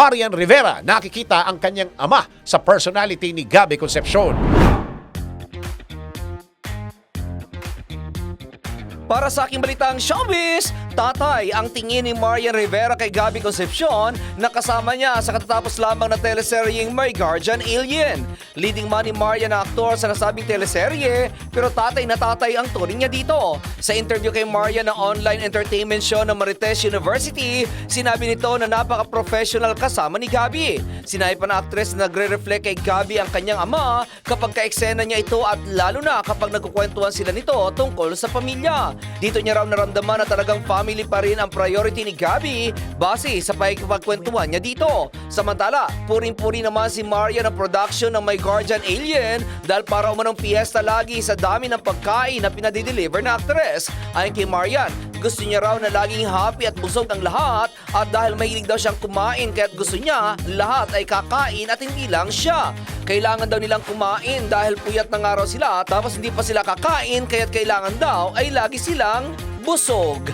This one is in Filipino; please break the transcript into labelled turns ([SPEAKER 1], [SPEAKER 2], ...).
[SPEAKER 1] Marian Rivera, nakikita ang kanyang ama sa personality ni Gabby Concepcion.
[SPEAKER 2] Para sa aking balitang showbiz, tatay ang tingin ni Marian Rivera kay Gabby Concepcion na kasama niya sa katatapos lamang na teleseryeng My Guardian Alien. Leading man ni Marian na aktor sa nasabing teleserye, pero tatay na tatay ang turing niya dito. Sa interview kay Marian ng online entertainment show ng Marites University, sinabi nito na napaka-professional kasama ni Gabby. Sinabi pa na actress na nagre-reflect kay Gabby ang kanyang ama kapag ka-eksena niya ito at lalo na kapag nagkukwentuhan sila nito tungkol sa pamilya. Dito niya raw naramdaman na talagang family pa rin ang priority ni Gabby base sa pagkikipagkwentuhan niya dito. Samantala, puring-puri naman si Maria ng production ng My Guardian Alien dahil para umanong piyesta lagi sa dami ng pagkain na pinadideliver na actress. Ayon kay Marian, gusto niya raw na laging happy at busog ang lahat at dahil mahilig daw siyang kumain kaya't gusto niya lahat ay kakain at hindi lang siya. Kailangan daw nilang kumain dahil puyat na nga raw sila tapos hindi pa sila kakain kaya't kailangan daw ay lagi silang busog.